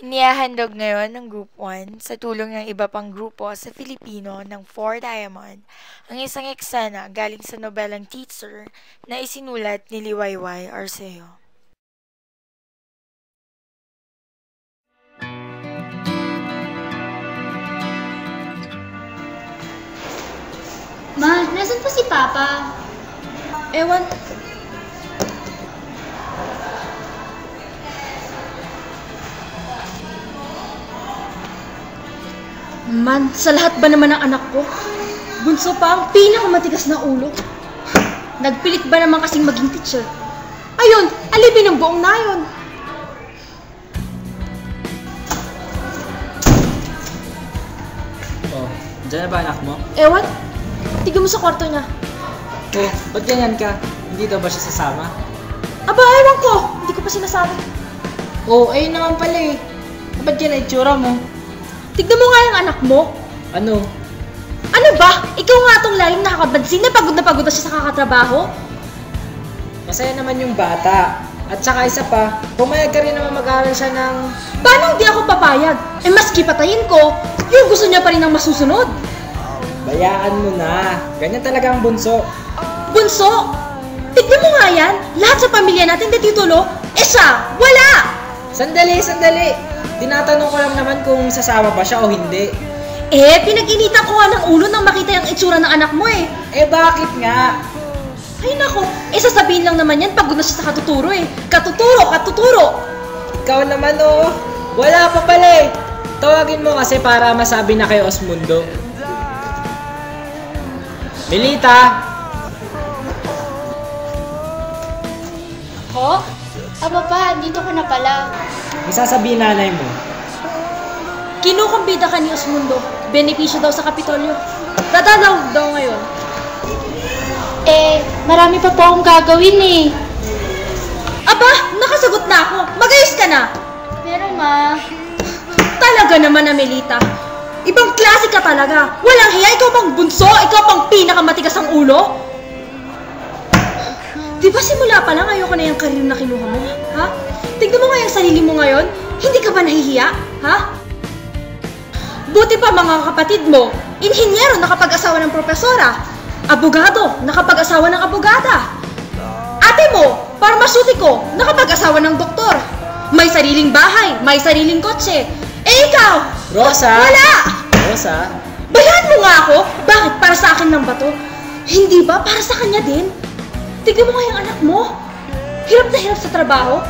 Inihahandog ngayon ng Group 1 sa tulong ng iba pang grupo sa Filipino ng Four Diamond ang isang eksena galing sa nobelang Teacher na isinulat ni Liwayway Arceo. Ma, nasan po si Papa? Ewan. Man, sa lahat ba naman ng anak ko? Bunso pa ang pinakamatigas na ulo. Nagpilit ba naman kasing maging teacher? Ayun, alipin ng buong nayon. Oh, dyan na ba anak mo? Ewan, tignan mo sa kwarto niya. Oh, ba't ganyan ka? Hindi daw ba siya sasama? Aba, ewan ko. Hindi ko pa sinasabi. Oh, ayun naman pala eh. Ba't yan ang itsura mo? Tignan mo nga yung anak mo. Ano? Ano ba? Ikaw nga tong laging nakakabansin na pagod na pagod na siya sa kakatrabaho? Masaya naman yung bata. At saka isa pa, pumayag ka rin naman mag-aaral siya ng... Paano hindi ako papayag? Eh maski patayin ko, yung gusto niya pa rin ang masusunod. Bayaan mo na. Ganyan talaga ang bunso. Bunso! Tignan mo nga yan, lahat sa pamilya natin natitulo, eh siya, wala! Sandali, sandali. Tinatanong ko lang naman kung sasama ba siya o hindi. Eh, pinag-initan ko nga ng ulo nang makita yung itsura ng anak mo eh. Eh bakit nga? Ay nako, eh sasabihin lang naman yan pagod na siya sa katuturo eh. Katuturo, katuturo! Ikaw naman oh. Wala pa pala eh. Tawagin mo kasi para masabi na kay Osmundo. Melita! Ho? Aba pa, dito ka na pala. May sasabihin nanay mo. Kinukumbida ka ni Osmundo. Benepisyo daw sa Kapitolyo. Dadalaw daw ngayon. Eh, marami pa po akong gagawin eh. Aba, nakasagot na ako. Magayos ka na. Pero ma, Talaga naman, Amelita. Ibang klase ka talaga. Walang hiya, ikaw pang bunso, ikaw pang pinakamatigas ang ulo. Di ba simula pa lang ayoko na yung karir na kinuha mo? Ha? Tignan mo nga yung sarili mo ngayon. Hindi ka ba nahihiya? Ha? Buti pa mga kapatid mo, inhinyero nakapag-asawa ng propesora, abogado nakapag-asawa ng abogada, ate mo, parmasutiko, nakapag-asawa ng doktor, may sariling bahay, may sariling kotse, eh ikaw, Rosa! wala! Rosa? Bayan mo nga ako! Bakit? Para sa akin lang ba to? Hindi ba? Para sa kanya din? Tignan mo nga yung anak mo. Hirap na hirap sa trabaho.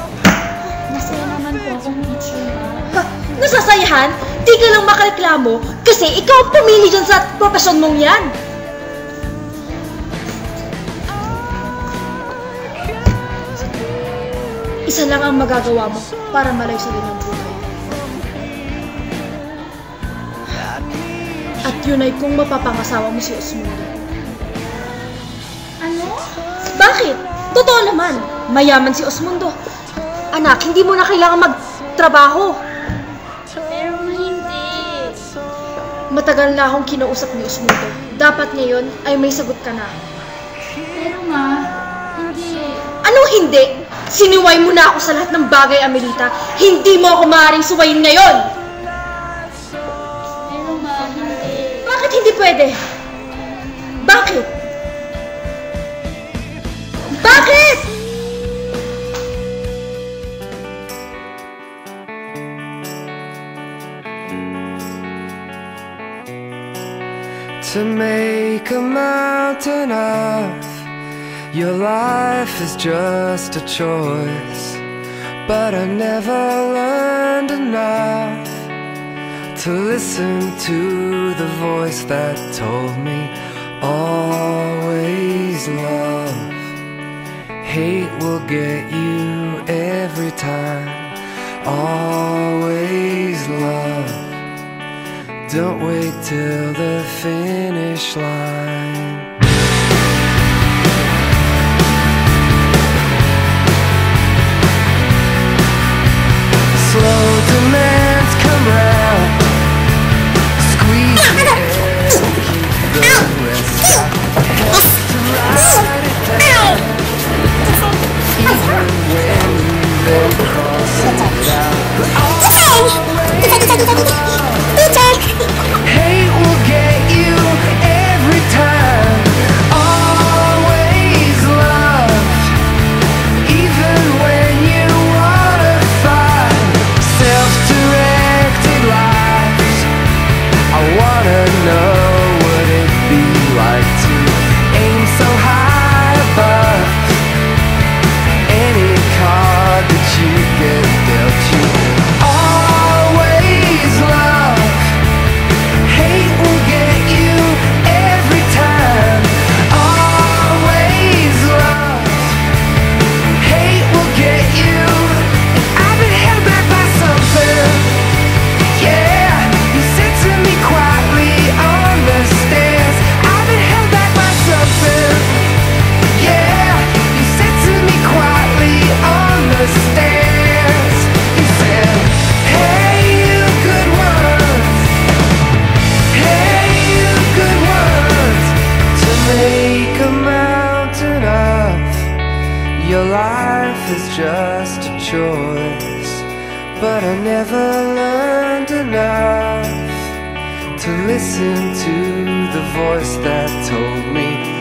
masaya naman po akong teacher. Ha, nasasayahan? Di ka lang makareklamo kasi ikaw ang pumili dyan sa profesyon mong yan. Isa lang ang magagawa mo para malayo sa ng buhay. At yun ay kung mapapangasawa mo si Osmundo. Bakit? Totoo naman. Mayaman si Osmundo. Anak, hindi mo na kailangan magtrabaho. Pero hindi. Matagal na akong kinausap ni Osmundo. Dapat ngayon ay may sagot ka na. Pero ma, hindi. Anong hindi? Siniway mo na ako sa lahat ng bagay, Amelita. Hindi mo ako maaaring suwayin ngayon! Pero ma, hindi. Bakit hindi pwede? Bakit? To make a mountain of your life is just a choice but i never learned enough to listen to the voice that told me always love. Hate will get you every time. Always love don't wait till the finish line. Your life is just a choice But I never learned enough To listen to the voice that told me